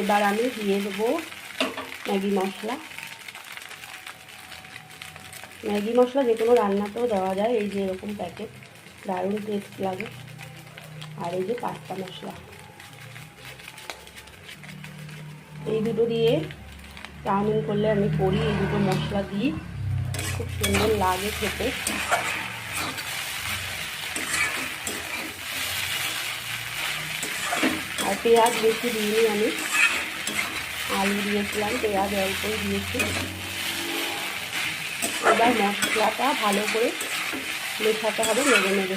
এবার আমি দিয়ে দেবো ম্যাগি মশলা। ম্যাগি মশলা যে কোনো রান্নাতেও দেওয়া যায়, এই যে এরকম প্যাকেট দারুণ টেস্ট লাগে। আর এই যে পাস্তা মশলা। এই দুটো দিয়ে চাউমিন করলে আমি করি, এই দুটো মশলা দিই। খুব সুন্দর লাগে খেতে। আর পেঁয়াজ বেশি দিইনি আমি। আলু দিয়েছিলাম পেঁয়াজ অল্পই দিয়েছি। এবার মশলাটা ভালো করে মেশাতে হবে নেড়ে নেড়ে।